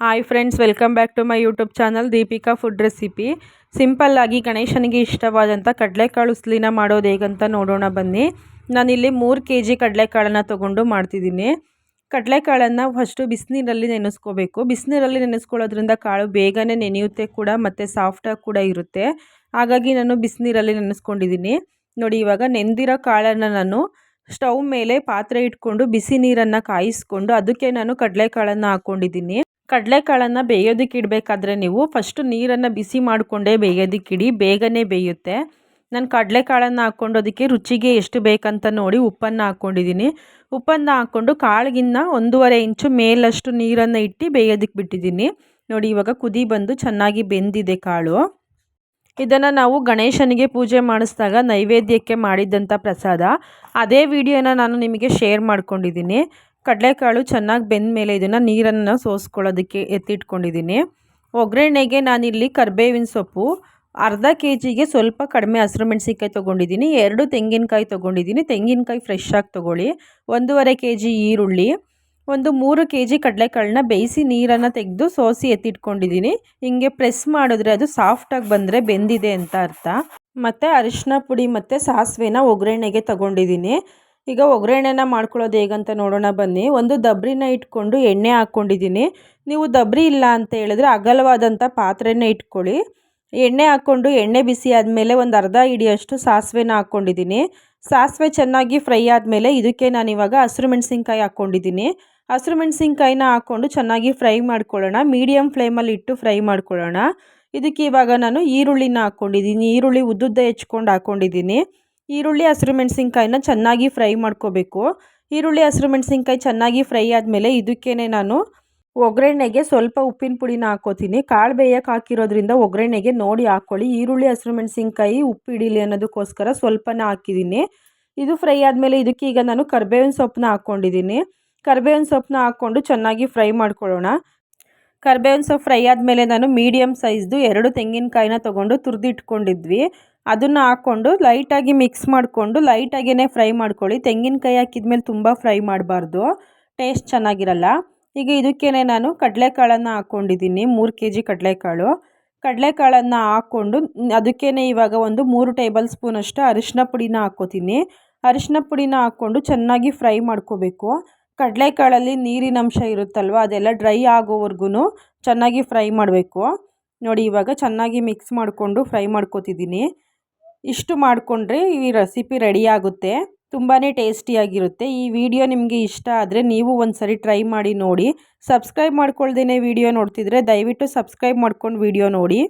Hi friends welcome back to my YouTube channel Deepika food recipe ಸಿಂಪಲ್ಲಾಗಿ ಗಣೇಶನಿಗೆ ಇಷ್ಟವಾದಂಥ ಕಡಲೆಕಾಳು ಉಸ್ಲಿನ ಮಾಡೋದು ಹೇಗಂತ ನೋಡೋಣ ಬನ್ನಿ. ನಾನಿಲ್ಲಿ ಮೂರು ಕೆ ಜಿ ಕಡಲೆಕಾಳನ್ನು ತೊಗೊಂಡು ಮಾಡ್ತಿದ್ದೀನಿ. ಕಡಲೆಕಾಳನ್ನು ಫಸ್ಟು ಬಿಸಿನೀರಲ್ಲಿ ನೆನೆಸ್ಕೋಬೇಕು. ಬಿಸಿನೀರಲ್ಲಿ ನೆನೆಸ್ಕೊಳ್ಳೋದ್ರಿಂದ ಕಾಳು ಬೇಗನೆ ನೆನೆಯುತ್ತೆ ಕೂಡ ಮತ್ತು ಸಾಫ್ಟಾಗಿ ಕೂಡ ಇರುತ್ತೆ. ಹಾಗಾಗಿ ನಾನು ಬಿಸಿನೀರಲ್ಲಿ ನೆನೆಸ್ಕೊಂಡಿದ್ದೀನಿ. ನೋಡಿ, ಇವಾಗ ನೆಂದಿರೋ ಕಾಳನ್ನು ನಾನು ಸ್ಟವ್ ಮೇಲೆ ಪಾತ್ರೆ ಇಟ್ಕೊಂಡು ಬಿಸಿ ನೀರನ್ನು ಕಾಯಿಸ್ಕೊಂಡು ಅದಕ್ಕೆ ನಾನು ಕಡಲೆಕಾಳನ್ನು ಹಾಕ್ಕೊಂಡಿದ್ದೀನಿ ಕಡಲೆಕಾಳನ್ನು ಬೇಯೋದಕ್ಕೆ ಇಡಬೇಕಾದ್ರೆ ನೀವು ಫಸ್ಟು ನೀರನ್ನು ಬಿಸಿ ಮಾಡಿಕೊಂಡೇ ಬೇಯೋದಕ್ಕಿಡಿ ಬೇಗನೆ ಬೇಯುತ್ತೆ. ನಾನು ಕಡಲೆಕಾಳನ್ನು ಹಾಕ್ಕೊಂಡು ಅದಕ್ಕೆ ರುಚಿಗೆ ಎಷ್ಟು ಬೇಕಂತ ನೋಡಿ ಉಪ್ಪನ್ನು ಹಾಕ್ಕೊಂಡಿದ್ದೀನಿ. ಉಪ್ಪನ್ನು ಹಾಕ್ಕೊಂಡು ಕಾಳಿಗಿನ್ನ ಒಂದೂವರೆ ಇಂಚು ಮೇಲಷ್ಟು ನೀರನ್ನು ಇಟ್ಟು ಬೇಯೋದಕ್ಕೆ ಬಿಟ್ಟಿದ್ದೀನಿ. ನೋಡಿ ಇವಾಗ ಕುದಿ ಬಂದು ಚೆನ್ನಾಗಿ ಬೆಂದಿದೆ ಕಾಳು. ಇದನ್ನು ನಾವು ಗಣೇಶನಿಗೆ ಪೂಜೆ ಮಾಡಿಸಿದಾಗ ನೈವೇದ್ಯಕ್ಕೆ ಮಾಡಿದ್ದಂಥ ಪ್ರಸಾದ. ಅದೇ ವಿಡಿಯೋನ ನಾನು ನಿಮಗೆ ಶೇರ್ ಮಾಡ್ಕೊಂಡಿದ್ದೀನಿ. ಕಡಲೆಕಾಳು ಚೆನ್ನಾಗಿ ಬೆಂದ ಮೇಲೆ ಇದನ್ನು ನೀರನ್ನು ಸೋಸ್ಕೊಳ್ಳೋದಕ್ಕೆ ಎತ್ತಿಟ್ಕೊಂಡಿದ್ದೀನಿ. ಒಗ್ಗರಣೆಗೆ ನಾನಿಲ್ಲಿ ಕರ್ಬೇವಿನ ಸೊಪ್ಪು, ಅರ್ಧ ಕೆ ಜಿಗೆ ಸ್ವಲ್ಪ ಕಡಿಮೆ ಹಸಿರು ಮೆಣಸಿನ್ಕಾಯಿ ತೊಗೊಂಡಿದ್ದೀನಿ, ಎರಡು ತೆಂಗಿನಕಾಯಿ ತೊಗೊಂಡಿದ್ದೀನಿ. ತೆಂಗಿನಕಾಯಿ ಫ್ರೆಶ್ ಆಗಿ ತೊಗೊಳ್ಳಿ. ಒಂದೂವರೆ ಕೆ ಜಿ ಈರುಳ್ಳಿ, ಒಂದು ಮೂರು ಕೆ ಜಿ ಕಡಲೆಕಾಳನ್ನ ಬೇಯಿಸಿ ನೀರನ್ನು ತೆಗೆದು ಸೋಸಿ ಎತ್ತಿಟ್ಕೊಂಡಿದ್ದೀನಿ. ಹಿಂಗೆ ಪ್ರೆಸ್ ಮಾಡಿದ್ರೆ ಅದು ಸಾಫ್ಟಾಗಿ ಬಂದರೆ ಬೆಂದಿದೆ ಅಂತ ಅರ್ಥ. ಮತ್ತು ಅರಿಶಿನ ಪುಡಿ ಮತ್ತು ಸಾಸಿವೆನ ಒಗ್ಗರಣೆಗೆ ತಗೊಂಡಿದ್ದೀನಿ. ಈಗ ಒಗ್ಗರಣೆನ ಮಾಡ್ಕೊಳ್ಳೋದು ಹೇಗಂತ ನೋಡೋಣ ಬನ್ನಿ. ಒಂದು ದಬ್ರಿನ ಇಟ್ಕೊಂಡು ಎಣ್ಣೆ ಹಾಕ್ಕೊಂಡಿದ್ದೀನಿ. ನೀವು ದಬ್ರಿ ಇಲ್ಲ ಅಂತ ಹೇಳಿದ್ರೆ ಅಗಲವಾದಂಥ ಪಾತ್ರೆನ ಇಟ್ಕೊಳ್ಳಿ. ಎಣ್ಣೆ ಹಾಕ್ಕೊಂಡು ಎಣ್ಣೆ ಬಿಸಿ ಆದಮೇಲೆ ಒಂದು ಅರ್ಧ ಹಿಡಿಯಷ್ಟು ಸಾಸಿವೆನ ಹಾಕ್ಕೊಂಡಿದ್ದೀನಿ. ಸಾಸಿವೆ ಚೆನ್ನಾಗಿ ಫ್ರೈ ಆದಮೇಲೆ ಇದಕ್ಕೆ ನಾನು ಇವಾಗ ಹಸಿರು ಮೆಣಸಿನ್ಕಾಯಿ ಹಾಕ್ಕೊಂಡಿದ್ದೀನಿ. ಹಸಿರು ಮೆಣಸಿನ್ಕಾಯಿನ ಹಾಕ್ಕೊಂಡು ಚೆನ್ನಾಗಿ ಫ್ರೈ ಮಾಡ್ಕೊಳ್ಳೋಣ. ಮೀಡಿಯಮ್ ಫ್ಲೇಮಲ್ಲಿ ಇಟ್ಟು ಫ್ರೈ ಮಾಡ್ಕೊಳ್ಳೋಣ. ಇದಕ್ಕೆ ಇವಾಗ ನಾನು ಈರುಳ್ಳಿನ ಹಾಕ್ಕೊಂಡಿದ್ದೀನಿ. ಈರುಳ್ಳಿ ಉದ್ದುದ್ದ ಹೆಚ್ಕೊಂಡು ಹಾಕ್ಕೊಂಡಿದ್ದೀನಿ. ಈರುಳ್ಳಿ, ಹಸಿರು ಮೆಣಸಿನ್ಕಾಯಿನ ಚೆನ್ನಾಗಿ ಫ್ರೈ ಮಾಡ್ಕೋಬೇಕು. ಈರುಳ್ಳಿ, ಹಸಿರು ಮೆಣಸಿನ್ಕಾಯಿ ಚೆನ್ನಾಗಿ ಫ್ರೈ ಆದಮೇಲೆ ಇದಕ್ಕೇ ನಾನು ಒಗ್ಗರಣೆಗೆ ಸ್ವಲ್ಪ ಉಪ್ಪಿನ ಪುಡಿನ ಹಾಕೋತೀನಿ. ಕಾಳು ಬೇಯಕ್ಕೆ ಹಾಕಿರೋದ್ರಿಂದ ಒಗ್ಗರಣೆಗೆ ನೋಡಿ ಹಾಕ್ಕೊಳ್ಳಿ ಈರುಳ್ಳಿ, ಹಸಿರು ಮೆಣಸಿನ್ಕಾಯಿ ಉಪ್ಪು ಹಿಡೀಲಿ ಅನ್ನೋದಕ್ಕೋಸ್ಕರ ಸ್ವಲ್ಪನೇ ಹಾಕಿದ್ದೀನಿ. ಇದು ಫ್ರೈ ಆದಮೇಲೆ ಇದಕ್ಕೆ ಈಗ ನಾನು ಕರ್ಬೇವಿನ ಸೊಪ್ಪನ್ನ ಹಾಕ್ಕೊಂಡಿದ್ದೀನಿ ಕರ್ಬೇವಿನ ಸೊಪ್ಪನ್ನ ಹಾಕ್ಕೊಂಡು ಚೆನ್ನಾಗಿ ಫ್ರೈ ಮಾಡ್ಕೊಳ್ಳೋಣ. ಕರ್ಬೇವಿನ ಸೊಪ್ಪು ಫ್ರೈ ಆದಮೇಲೆ ನಾನು ಮೀಡಿಯಮ್ ಸೈಜ್ದು ಎರಡು ತೆಂಗಿನಕಾಯಿನ ತೊಗೊಂಡು ತುರಿದಿಟ್ಕೊಂಡಿದ್ವಿ. ಅದನ್ನು ಹಾಕ್ಕೊಂಡು ಲೈಟಾಗಿ ಮಿಕ್ಸ್ ಮಾಡಿಕೊಂಡು ಲೈಟಾಗೇ ಫ್ರೈ ಮಾಡ್ಕೊಳ್ಳಿ. ತೆಂಗಿನಕಾಯಿ ಹಾಕಿದ್ಮೇಲೆ ತುಂಬ ಫ್ರೈ ಮಾಡಬಾರ್ದು. ಟೇಸ್ಟ್ ಚೆನ್ನಾಗಿರಲ್ಲ. ಈಗ ಇದಕ್ಕೇ ನಾನು ಕಡಲೆಕಾಳನ್ನು ಹಾಕ್ಕೊಂಡಿದ್ದೀನಿ ಮೂರು ಕೆ ಜಿ ಕಡಲೆಕಾಳು. ಕಡಲೆಕಾಳನ್ನು ಹಾಕ್ಕೊಂಡು ಅದಕ್ಕೇ ಇವಾಗ ಒಂದು ಮೂರು ಟೇಬಲ್ ಸ್ಪೂನ್ ಅಷ್ಟು ಅರಿಶಿನ ಪುಡಿನ ಹಾಕ್ಕೋತೀನಿ ಅರಿಶಿನ ಪುಡಿನ ಹಾಕ್ಕೊಂಡು ಚೆನ್ನಾಗಿ ಫ್ರೈ ಮಾಡ್ಕೋಬೇಕು. ಕಡಲೆಕಾಳಲ್ಲಿ ನೀರಿನಂಶ ಇರುತ್ತಲ್ವ, ಅದೆಲ್ಲ ಡ್ರೈ ಆಗೋವರೆಗೂ ಚೆನ್ನಾಗಿ ಫ್ರೈ ಮಾಡಬೇಕು. ನೋಡಿ ಇವಾಗ ಚೆನ್ನಾಗಿ ಮಿಕ್ಸ್ ಮಾಡಿಕೊಂಡು ಫ್ರೈ ಮಾಡ್ಕೋತಿದ್ದೀನಿ. ಇಷ್ಟು ಮಾಡಿಕೊಂಡ್ರೆ ಈ ರೆಸಿಪಿ ರೆಡಿ ಆಗುತ್ತೆ. ತುಂಬಾ ಟೇಸ್ಟಿಯಾಗಿರುತ್ತೆ ಈ ವಿಡಿಯೋ ನಿಮಗೆ ಇಷ್ಟ ಆದರೆ ನೀವು ಒಂದು ಸರಿ ಟ್ರೈ ಮಾಡಿ ನೋಡಿ. ಸಬ್ಸ್ಕ್ರೈಬ್ ಮಾಡ್ಕೊಳ್ದೇ ವಿಡಿಯೋ ನೋಡ್ತಿದ್ರೆ ದಯವಿಟ್ಟು ಸಬ್ಸ್ಕ್ರೈಬ್ ಮಾಡ್ಕೊಂಡು ವಿಡಿಯೋ ನೋಡಿ.